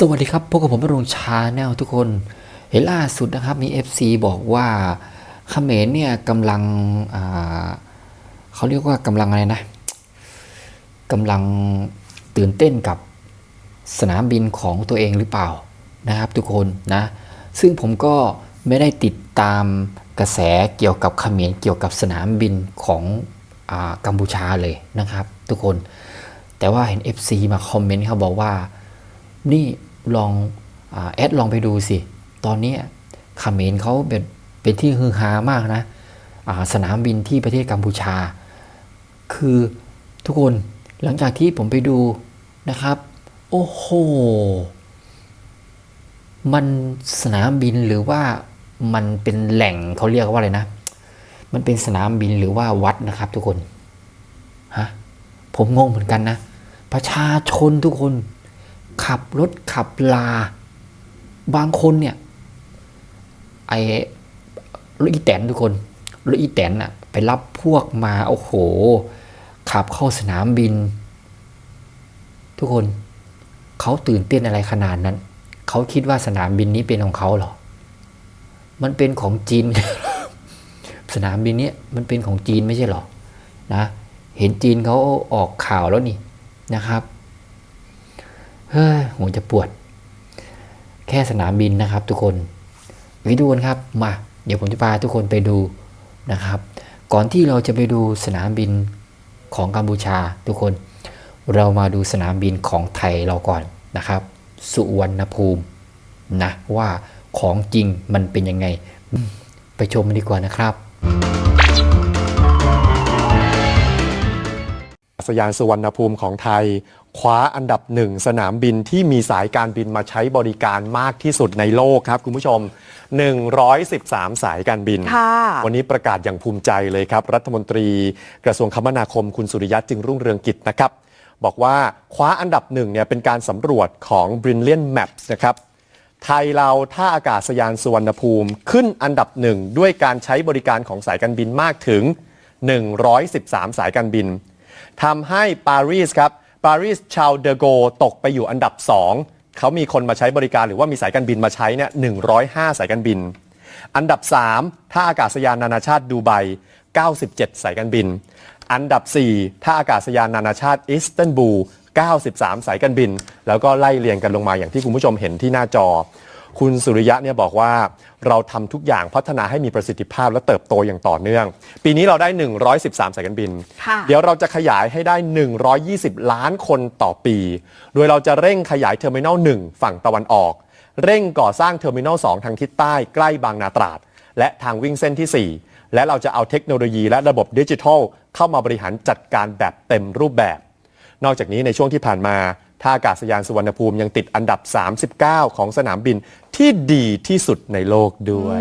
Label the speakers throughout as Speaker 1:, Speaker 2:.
Speaker 1: สวัสดีครับพบกับผมนระรงชาแนลทุกคน เห็นล่าสุดนะครับมี FC บอกว่าเขมรเนี่ยกำลังเขาเรียกว่ากำลังอะไรนะกำลังตื่นเต้นกับสนามบินของตัวเองหรือเปล่านะครับทุกคนนะซึ่งผมก็ไม่ได้ติดตามกระแสเกี่ยวกับเขมรเกี่ยวกับสนามบินของอกัมพูชาเลยนะครับ ทุกคน แต่ว่าเห็น FC มาคอมเมนต์เขาบอกว่านี่ ลองอแอดลองไปดูสิ ตอนนี้ยเขมรเขาเป็นเป็นที่ฮือฮามากนะสนามบินที่ประเทศกัมพูชา คือทุกคนหลังจากที่ผมไปดูนะครับ โอ้โห มันสนามบินหรือว่ามันเป็นแหล่งเขาเรียกว่าอะไรนะ มันเป็นสนามบินหรือว่าวัดนะครับทุกคน ฮะ ผมงงเหมือนกันนะ ประชาชนทุกคน ขับรถขับลา บางคนเนี่ยไอรถอีแตนทุกคนรถอีแตนอะไปรับพวกมาโอ้โห ขับเข้าสนามบิน ทุกคนเขาตื่นเต้นอะไรขนาดนั้น เขาคิดว่าสนามบินนี้เป็นของเขาเหรอ มันเป็นของจีน สนามบินเนี้ยมันเป็นของจีนไม่ใช่หรอนะ เห็นจีนเขาออกข่าวแล้วนี่นะครับ เฮ้ยหัวจะปวด แค่สนามบินนะครับ ทุกคนวิดูกันครับมา เดี๋ยวผมจะพาทุกคนไปดูนะครับ ก่อนที่เราจะไปดูสนามบินของกัมพูชาทุกคน เรามาดูสนามบินของไทยเราก่อนนะครับ สุวรรณภูมินะว่าของจริงมันเป็นยังไง ไปชมมันดีกว่านะครับ
Speaker 2: สยานสุวรรณภูมิของไทย คว้าอันดับหนึ่งสนามบินที่มีสายการบินมาใช้บริการมากที่สุดในโลกครับ คุณผู้ชม 113 สายการบิน
Speaker 3: ค่ะ
Speaker 2: วันนี้ประกาศอย่างภูมิใจเลยครับ รัฐมนตรีกระทรวงคมนาคมคุณสุริยะจึงรุ่งเรืองกิจนะครับ บอกว่าคว้าอันดับหนึ่งเนี่ยเป็นการสำรวจของ Brilliant Maps นะครับไทยเราท่าอากาศยานสุวรรณภูมิขึ้นอันดับหนึ่งด้วยการใช้บริการของสายการบินมากถึง 113 สายการบิน ทำให้ปารีสครับปารีสชาวเดอโกตกไปอยู่อันดับ 2 เขามีคนมาใช้บริการหรือว่ามีสายการบินมาใช้เนี่ย105 สายการบิน อันดับ 3 ท่าอากาศยานนานาชาติดูไบ 97 สายการบิน อันดับ 4 ท่าอากาศยานนานาชาติอิสตันบูล 93 สายการบิน แล้วก็ไล่เรียงกันลงมาอย่างที่คุณผู้ชมเห็นที่หน้าจอ คุณสุริยะเนี่ยบอกว่าเราทำทุกอย่างพัฒนาให้มีประสิทธิภาพและเติบโตอย่างต่อเนื่อง ปีนี้เราได้ 113 สายการบิน
Speaker 3: ค่ะ
Speaker 2: เดี๋ยวเราจะขยายให้ได้ 120 ล้านคนต่อปี โดยเราจะเร่งขยายเทอร์มินอล1ฝั่งตะวันออก เร่งก่อสร้างเทอร์มินอล2ทางทิศใต้ใกล้บางนาตราด และทางวิ่งเส้นที่ 4 และเราจะเอาเทคโนโลยีและระบบดิจิทัล เข้ามาบริหารจัดการแบบเต็มรูปแบบ นอกจากนี้ในช่วงที่ผ่านมา ท่าอากาศยานสุวรรณภูมิยังติดอันดับ 39 ของสนามบินที่ดีที่สุดในโลกด้วย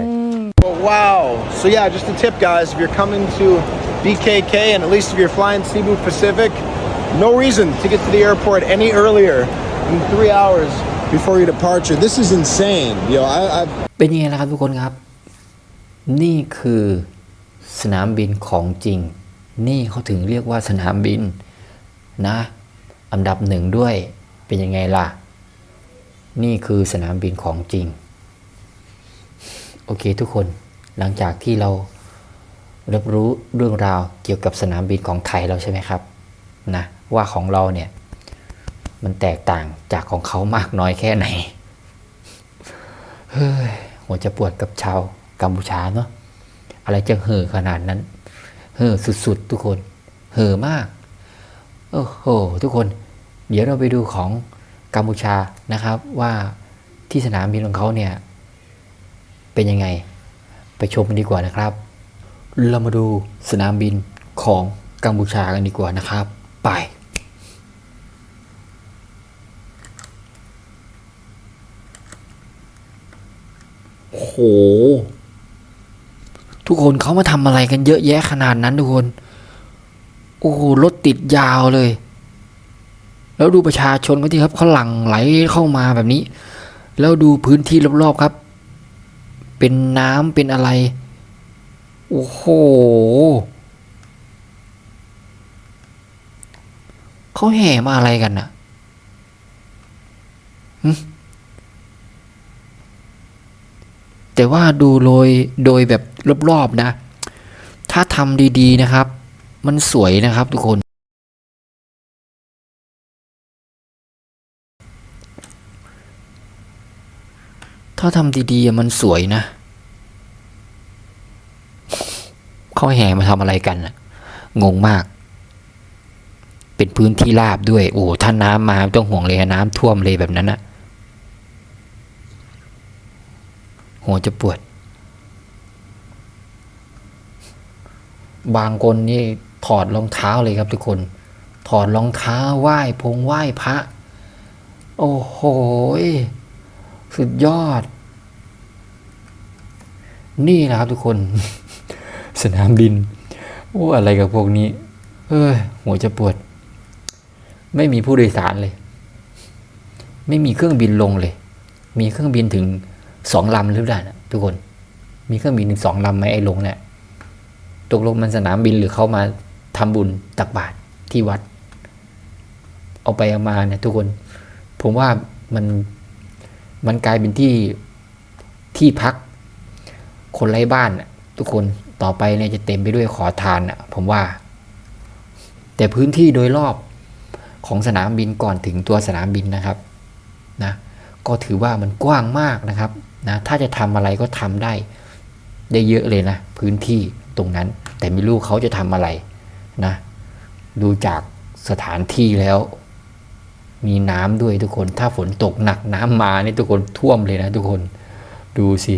Speaker 4: Well, wow. So yeah, just a tip, guys. If you're coming to BKK, and at least if you're flying Cebu Pacific, no reason to get to the airport any earlier than three hours before your departure. This is insane. Yo, I, I've
Speaker 1: เป็นยังไงล่ะครับทุกคนครับ นี่คือสนามบินของจริง นี่เขาถึงเรียกว่าสนามบินนะ อันดับหนึ่งด้วยเป็นยังไงล่ะ นี่คือสนามบินของจริง โอเคทุกคนหลังจากที่เรารับรู้เรื่องราวเกี่ยวกับสนามบินของไทยเราใช่ไหมครับนะว่าของเราเนี่ยมันแตกต่างจากของเขามากน้อยแค่ไหนเฮ้ยหัวจะปวดกับชาวกัมพูชาเนาะอะไรจะเห่อขนาดนั้น เห่อสุดๆทุกคน เห่อมาก โอ้โห ทุกคน เดี๋ยวเราไปดูของกัมพูชานะครับว่าที่สนามบินของเขาเนี่ย เป็นยังไงไปชมกันดีกว่านะครับ เรามาดูสนามบินของกัมพูชากันดีกว่านะครับ ไปโอ้โหทุกคนเขามาทำอะไรกันเยอะแยะขนาดนั้นทุกคน โอ้โหรถติดยาวเลย แล้วดูประชาชนก็ที่ครับเขาหลั่งไหลเข้ามาแบบนี้ แล้วดูพื้นที่รอบๆครับ เป็นน้ำเป็นอะไร โอ้โหเขาแห่มาอะไรกันอะแต่ว่าดูโดยโดยแบบรอบๆนะ ถ้าทำดีๆนะครับ มันสวยนะครับทุกคน ถ้าทำดีๆมันสวยนะเขาแห่มาทำอะไรกันงงมาก เป็นพื้นที่ราบด้วย โอ้ถ้าน้ำมาต้องห่วงเลยน้ำท่วมเลยแบบนั้นนะหัวจะปวด บางคนนี่ ถอดรองเท้าเลยครับทุกคน ถอดรองเท้าไหว้พงไหว้พระ โอ้โหสุดยอด นี่นะครับทุกคน สนามบินโอ้อะไรกับพวกนี้ เอ้ยหัวจะปวด ไม่มีผู้โดยสารเลย ไม่มีเครื่องบินลงเลย มีเครื่องบินถึงสองลำหรือเปล่านะทุกคน มีเครื่องบินถึงสองลำไหมไอ้ลงเนี่ยตกลงมันสนามบินหรือเขามา ทำบุญตักบาตรที่วัด เอาไปเอามาเนี่ยทุกคน ผมว่ามันมันกลายเป็นที่ที่พัก คนไร้บ้านนะทุกคนต่อไปเนี่ยจะเต็มไปด้วยขอทานน่ะผมว่า แต่พื้นที่โดยรอบของสนามบินก่อนถึงตัวสนามบินนะครับนะก็ถือว่ามันกว้างมากนะครับนะถ้าจะทำอะไรก็ทำได้ ได้เยอะเลยนะ พื้นที่ตรงนั้น แต่ไม่รู้เขาจะทำอะไร นะดูจากสถานที่แล้ว มีน้ำด้วยทุกคน ถ้าฝนตกหนักน้ำมานี่ทุกคนท่วมเลยนะทุกคนดูสิ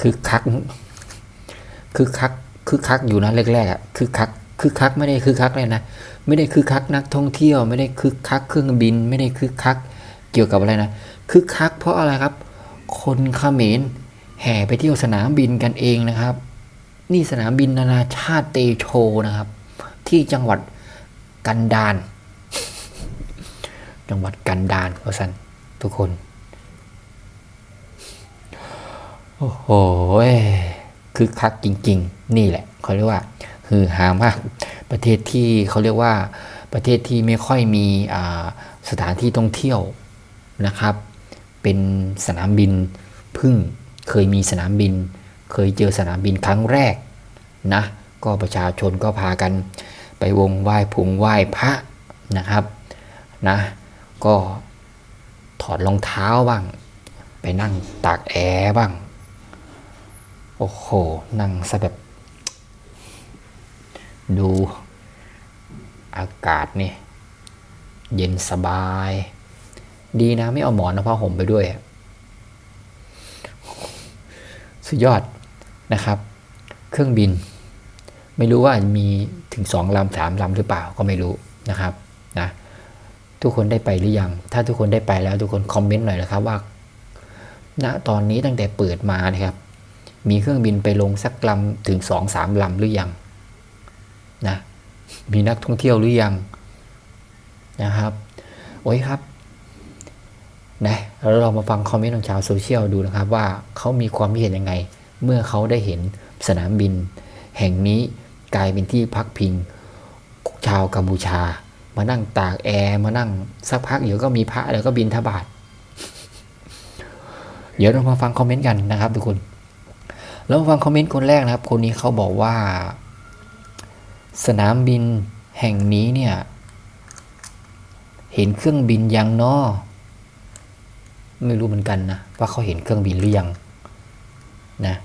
Speaker 1: คือคักคือคักคือคักอยู่นะแรกๆอะคือคักคือคักไม่ได้คือคักเลยนะไม่ได้คือคักนักท่องเที่ยว ไม่ได้คือคักเครื่องบิน ไม่ได้คือคักเกี่ยวกับอะไรนะคือคักเพราะอะไรครับ คนเขมรแห่ไปเที่ยวสนามบินกันเองนะครับ นี่สนามบินนานาชาติเตโชนะครับ ที่จังหวัดกันดารจังหวัดกันดารเพราะสันทุกคน โอ้โหคือคักจริง ๆ นี่แหละเขาเรียกว่าคือหามากประเทศที่เขาเรียกว่าประเทศที่ไม่ค่อยมีสถานที่ท่องเที่ยวนะครับ เป็นสนามบินพึ่งเคยมีสนามบิน เคยเจอสนามบินครั้งแรกนะก็ประชาชนก็พากันไปวงไหว้ผงไหว้พระนะครับนะก็ถอดรองเท้าบ้าง ไปนั่งตากแอร์บ้าง โอ้โห นั่งซะแบบ ดูอากาศนี่ เย็นสบาย ดีนะไม่เอาหมอนเอาผ้าห่มไปด้วย สุดยอดนะครับ เครื่องบิน ไม่รู้ว่ามีถึงสองลำสามลำหรือเปล่าก็ไม่รู้นะครับนะทุกคนได้ไปหรือยัง ถ้าทุกคนได้ไปแล้วทุกคนคอมเมนต์หน่อยนะครับว่าณตอนนี้ตั้งแต่เปิดมานะครับ มีเครื่องบินไปลงสักลำถึงสองสามลำหรือยังนะมีนักท่องเที่ยวหรือยังนะครับ โอ้ยครับ นะแล้วเรามาฟังคอมเมนต์ของชาวโซเชียลดูนะครับ ว่าเขามีความคิดเห็นยังไง เมื่อเขาได้เห็นสนามบิน แห่งนี้กลายเป็นที่พักพิง ชาวกัมพูชา มานั่งตากแอร์มานั่งสักพักเดี๋ยวก็มีพระเดี๋ยวก็บินทบาทเดี๋ยวเรามาฟังคอมเมนต์กันนะครับทุกคนเรามาฟังคอมเมนต์คนแรกนะครับ คนนี้เขาบอกว่า สนามบินแห่งนี้เนี่ย เห็นเครื่องบินยังนอ ไม่รู้เหมือนกันนะว่าเขาเห็นเครื่องบินหรือยังนะ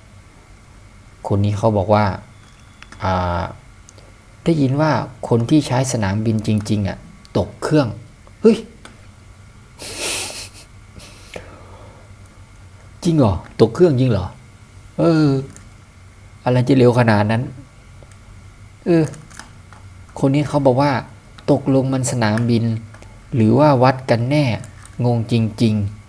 Speaker 1: คนนี้เขาบอกว่าาได้ยินว่าคนที่ใช้สนามบินจริง ๆอะตกเครื่องเฮ้ยจริงเหรอตกเครื่องจริงเหรอเอออะไรจะเร็วขนาดนั้นเออคนนี้เขาบอกว่า ตกลงมันสนามบิน หรือว่าวัดกันแน่งงจริง ๆ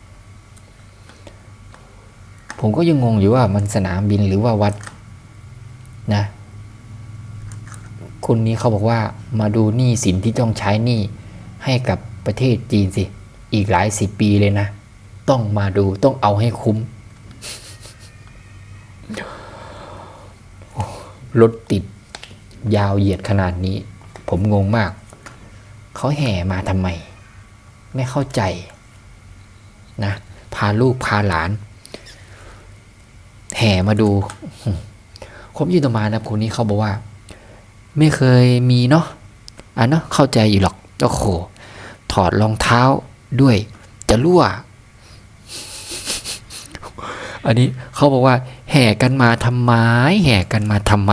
Speaker 1: ผมก็ยังงงอยู่ว่ามันสนามบินหรือว่าวัดนะคนนี้เขาบอกว่ามาดูหนี้สินที่ต้องใช้หนี้ให้กับประเทศจีนสิ อีกหลายสิบปีเลยนะ ต้องมาดูต้องเอาให้คุ้ม รถติดยาวเหยียดขนาดนี้ ผมงงมาก เขาแห่มาทำไม ไม่เข้าใจนะ พาลูกพาหลาน ห่มาดูผมยืนต่อมานะคนนี้เขาบอกว่า ไม่เคยมีเนาะอะเนาะเข้าใจอยู่หรอกโอ้โหถอดรองเท้าด้วย จะรั่ว อันนี้เขาบอกว่า แห่กันมาทำไมแห่กันมาทำไม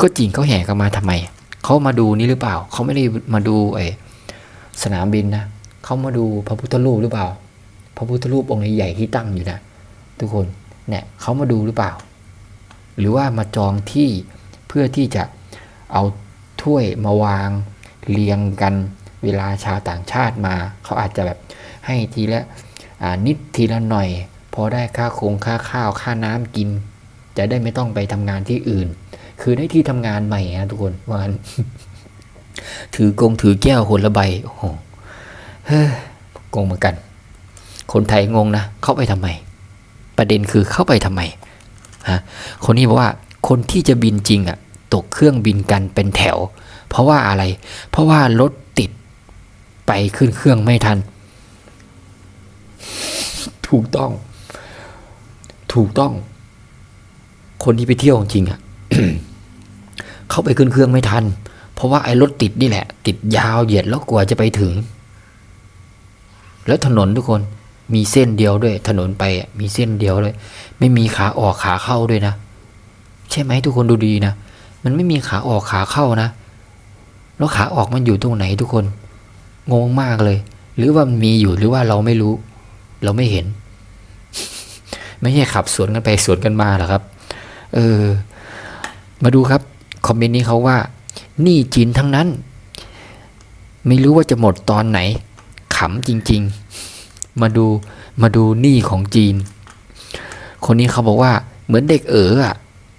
Speaker 1: ก็จริงเขาแห่กันมาทำไมเขามาดูนี่หรือเปล่า เขาไม่ได้มาดูไอ้สนามบินนะเขามาดูพระพุทธรูปหรือเปล่า พระพุทธรูปองค์ใหญ่ที่ตั้งอยู่นะทุกคน เนี่ยเขามาดูหรือเปล่า หรือว่ามาจองที่เพื่อที่จะเอาถ้วยมาวางเรียงกันเวลาชาวต่างชาติมา เขาอาจจะแบบให้ทีละนิดทีละหน่อย พอได้ค่าคงค่าข้าวค่าน้ำกิน จะได้ไม่ต้องไปทำงานที่อื่น คือได้ที่ทำงานใหม่นะทุกคนวันถือกงถือแก้วคนละใบโอ้โหเฮ้ยงงเหมือนกัน คนไทยงงนะ เข้าไปทำไม ประเด็นคือเข้าไปทำไมฮะคนนี้บอกว่าคนที่จะบินจริงอะ่ะตกเครื่องบินกันเป็นแถว เพราะว่าอะไร เพราะว่ารถติดไปขึ้นเครื่องไม่ทัน ถูกต้อง ถูกต้อง คนที่ไปเที่ยวจริงอะ่ะเข้าไปขึ้นเครื่องไม่ทัน เพราะว่าไอ้รถติดนี่แหละ ติดยาวเหยียดแล้วกว่าจะไปถึง แล้วถนนทุกคน มีเส้นเดียวด้วย ถนนไปมีเส้นเดียวเลยไม่มีขาออกขาเข้าด้วยนะ ใช่ไหมทุกคนดูดีนะมันไม่มีขาออกขาเข้านะ แล้วขาออกมันอยู่ตรงไหนทุกคนงงมากเลย หรือว่ามันมีอยู่หรือว่าเราไม่รู้ เราไม่เห็น ไม่ใช่ขับสวนกันไปสวนกันมาหรอครับ เออ มาดูครับคอมเมนต์นี้เขาว่านี่จีนทั้งนั้น ไม่รู้ว่าจะหมดตอนไหนขำจริง ๆ มาดูมาดูหนี้ของจีน คนนี้เขาบอกว่าเหมือนเด็กเอ๋ออะ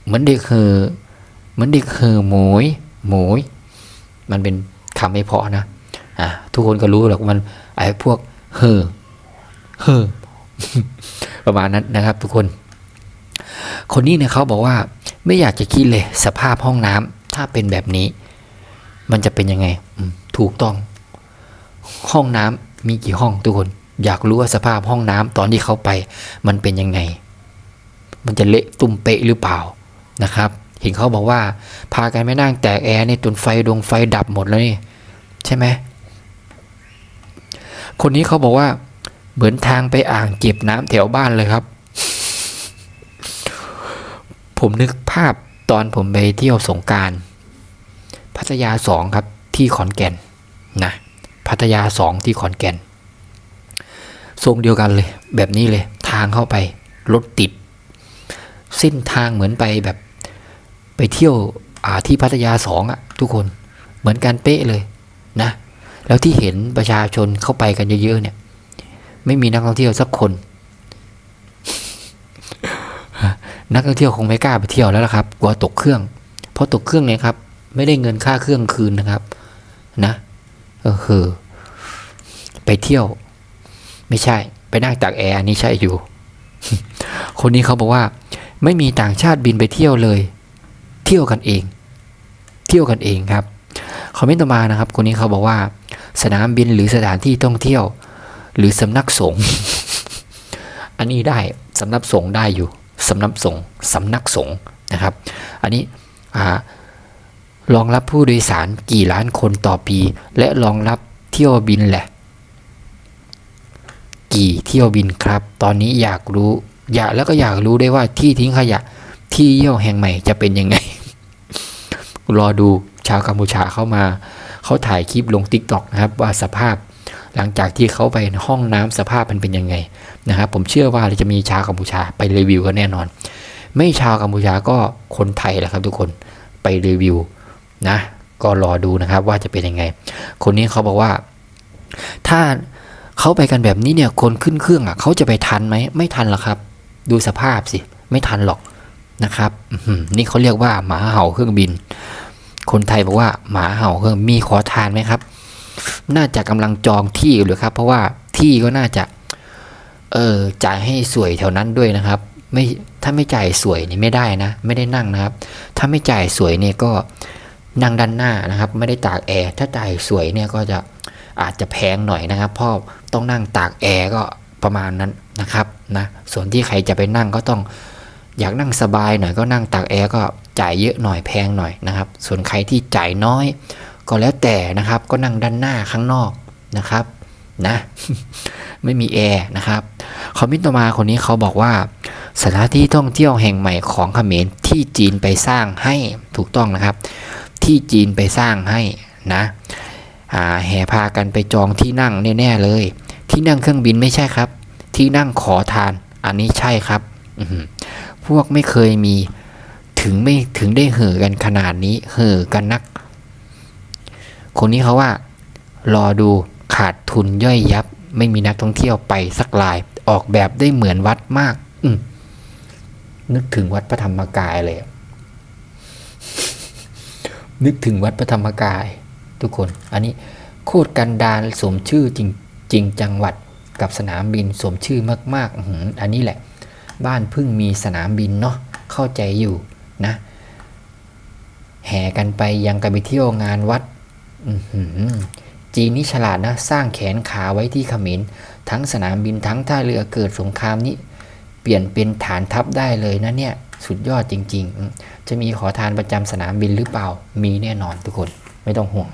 Speaker 1: เหมือนเด็กเฮอเหมือนเด็กเฮอหมยหมยมันเป็นคำไม่เพอนะอะทุกคนก็รู้หรอกมันไอ้พวกเฮอเฮอประมาณนั้นนะครับ ทุกคน คนนี้เนี่ยเขาบอกว่า ไม่อยากจะคิดเลยสภาพห้องน้ำถ้าเป็นแบบนี้ มันจะเป็นยังไงถูกต้อง ห้องน้ำมีกี่ห้องทุกคน อยากรู้ว่าสภาพห้องน้ำตอนที่เขาไป มันเป็นยังไง มันจะเละตุ่มเปะหรือเปล่านะครับ เห็นเขาบอกว่า พากันไม่นั่งแตกแอร์ในจนไฟดวงไฟดับหมดเลยนี่ใช่ไหมคนนี้เขาบอกว่า เหมือนทางไปอ่างเก็บน้ำแถวบ้านเลยครับ ผมนึกภาพตอนผมไปเที่ยวสงการพัทยาสองครับที่ขอนแก่นนะพัทยาสองที่ขอนแก่น ทรงเดียวกันเลย แบบนี้เลยทางเข้าไปรถติด เส้นทางเหมือนไปแบบไปเที่ยวอ่าที่พัทยาสองอะทุกคนเหมือนกันเป๊ะเลยนะ แล้วที่เห็นประชาชนเข้าไปกันเยอะๆเนี่ย ไม่มีนักท่องเที่ยวสักคน นักท่องเที่ยวคงไม่กล้าไปเที่ยวแล้วล่ะครับกลัวตกเครื่อง เพราะตกเครื่องเนี่ยครับ ไม่ได้เงินค่าเครื่องคืนนะครับ นะเออคือไปเที่ยว ไม่ใช่ ไปนั่งตากแอร์อันนี้ใช่อยู่ คนนี้เขาบอกว่า ไม่มีต่างชาติบินไปเที่ยวเลย เที่ยวกันเอง เที่ยวกันเองครับคอมเมนต์ต่อมานะครับ คนนี้เขาบอกว่า สนามบินหรือสถานที่ท่องเที่ยว หรือสำนักสงฆ์อันนี้ได้สำนักสงฆ์ได้อยู่สำนักสงฆ์สำนักสงฆ์นะครับ อันนี้รองรับผู้โดยสารกี่ล้านคนต่อปี และรองรับเที่ยวบินแหละ กี่เที่ยวบินครับ ตอนนี้อยากรู้ อยากแล้วก็อยากรู้ได้ว่าที่ทิ้งขยะ ที่เยี่ยวแห่งใหม่จะเป็นยังไง รอดูชาวกัมพูชาเข้ามา เขาถ่ายคลิปลง t ิ k t o k นะครับว่าสภาพหลังจากที่เขาไปห้องน้ำสภาพมันเป็นยังไงนะครับผมเชื่อว่าจะมีชาวกัมพูชาไปรีวิวกันแน่นอน ไม่ชาวกัมพูชาก็คนไทยแหละครับทุกคนไปรีวิวนะก็รอดูนะครับว่าจะเป็นยังไง คนนี้เขาบอกว่า ถ้า เขาไปกันแบบนี้เนี่ยคนขึ้นเครื่องอะเขาจะไปทันไหมไม่ทันหรอกครับ ดูสภาพสิ ไม่ทันหรอกนะครับนี่เขาเรียกว่าหมาเห่าเครื่องบิน คนไทยบอกว่าหมาเห่าเครื่องมีขอทานไหมครับ น่าจะกำลังจองที่อยู่เลยครับ เพราะว่าที่ก็น่าจะเออจ่ายให้สวยแถวนั้นด้วยนะครับ ไม่ถ้าไม่จ่ายสวยนี่ไม่ได้นะ ไม่ได้นั่งนะครับ ถ้าไม่จ่ายสวยเนี่ยก็นั่งด้านหน้านะครับ ไม่ได้ตากแอร์ถ้าจ่ายสวยเนี่ยก็จะ อาจจะแพงหน่อยนะครับเพราะต้องนั่งตากแอร์ก็ประมาณนั้นนะครับนะส่วนที่ใครจะไปนั่งก็ต้องอยากนั่งสบายหน่อยก็นั่งตากแอร์ก็จ่ายเยอะหน่อยแพงหน่อยนะครับ ส่วนใครที่จ่ายน้อย ก็แล้วแต่นะครับ ก็นั่งด้านหน้าข้างนอกนะครับนะไม่มีแอร์นะครับคอมมนต์ต่อมาคนนี้เขาบอกว่าสถานที่ท่องเที่ยวแห่งใหม่ของเขมรที่จีนไปสร้างให้ถูกต้องนะครับ ที่จีนไปสร้างให้นะ แห่พากันไปจองที่นั่งแน่ๆเลย ที่นั่งเครื่องบินไม่ใช่ครับ ที่นั่งขอทาน อันนี้ใช่ครับพวกไม่เคยมีถึงไม่ถึงได้เห่อกันขนาดนี้ เห่อกันนัก คนนี้เขาว่า รอดูขาดทุนย่อยยับ ไม่มีนักท่องเที่ยวไปสักลาย ออกแบบได้เหมือนวัดมาก อืนึกถึงวัดพระธรรมกายเลย นึกถึงวัดพระธรรมกาย ทุกคน อันนี้โคตรกันดารสมชื่อจริงจริงจังหวัดกับสนามบินสมชื่อมากๆอื้อหืออันนี้แหละ บ้านพิ่งมีสนามบินเนาะเข้าใจอยู่นะแห่กันไปยังกันไปเที่ยวงานวัดจีนนี่ฉลาดนะ สร้างแขนขาไว้ที่ขมรทั้งสนามบินทั้งท่าเรือเกิดสงครามนี้ เปลี่ยนเป็นฐานทัพได้เลยนะเนี่ย สุดยอดจริง ๆ จะมีขอทานประจำสนามบินหรือเปล่ามีแน่นอนทุกคนไม่ต้องห่วง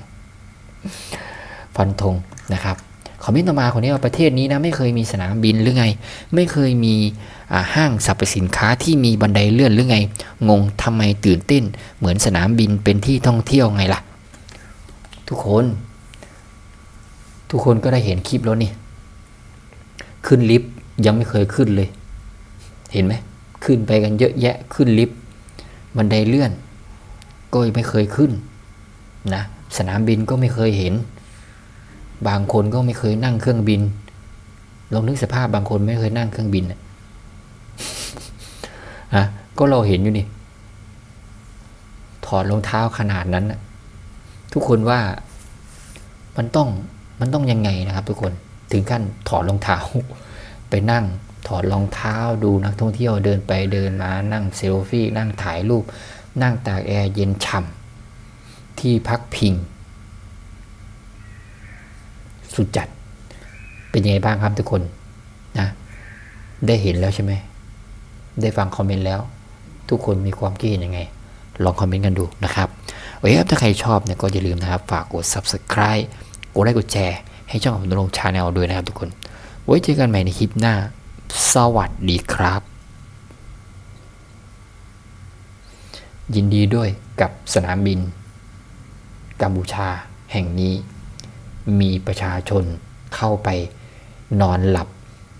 Speaker 1: ฟันธงนะครับคอมเมนต์ต่อมาคนนี้ว่าประเทศนี้นะไม่เคยมีสนามบินหรือไง ไม่เคยมีห้างสรรพสินค้าที่มีบันไดเลื่อนหรือไง งงทำไมตื่นเต้น เหมือนสนามบินเป็นที่ท่องเที่ยวไงล่ะ ทุกคน ทุกคนก็ได้เห็นคลิปแล้วนี่ ขึ้นลิฟต์ยังไม่เคยขึ้นเลย เห็นไหมขึ้นไปกันเยอะแยะขึ้นลิฟต์บันไดเลื่อน ก็ยังไม่เคยขึ้นนะ สนามบินก็ไม่เคยเห็น บางคนก็ไม่เคยนั่งเครื่องบิน ลองนึกสภาพบางคนไม่เคยนั่งเครื่องบินนะอะก็เราเห็นอยู่นี่ ถอดรองเท้าขนาดนั้นนะทุกคนว่ามันต้องมันต้องยังไงนะครับ ทุกคนถึงขั้นถอดรองเท้า ไปนั่งถอดรองเท้าดูนักท่องเที่ยวเดินไปเดินมานั่งเซลฟี่นั่งถ่ายรูป นั่งตากแอร์เย็นฉ่ำ ที่พักพิง สุดจัด เป็นยังไงบ้างครับทุกคนนะ ได้เห็นแล้วใช่ไหม ได้ฟังคอมเมนต์แล้ว ทุกคนมีความคิดเห็นยังไง ลองคอมเมนต์กันดูนะครับโอเคครับ ถ้าใครชอบเนี่ยก็อย่าลืมนะครับ ฝากกด subscribe กดไลค์กดแชร์ให้ช่องของลงชาแนลด้วยนะครับทุกคน ไว้เจอกันใหม่ในคลิปหน้า สวัสดีครับ ยินดีด้วยกับสนามบิน กัมพูชาแห่งนี้ มีประชาชนเข้าไปนอนหลับ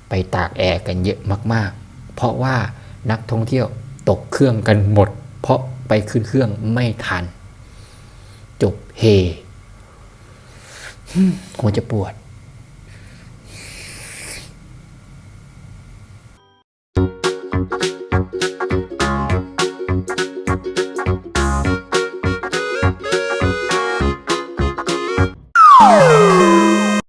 Speaker 1: ไปตากแอร์กันเยอะมาก ๆ เพราะว่านักท่องเที่ยวตกเครื่องกันหมด เพราะไปขึ้นเครื่องไม่ทัน จบเฮหัวจะปวด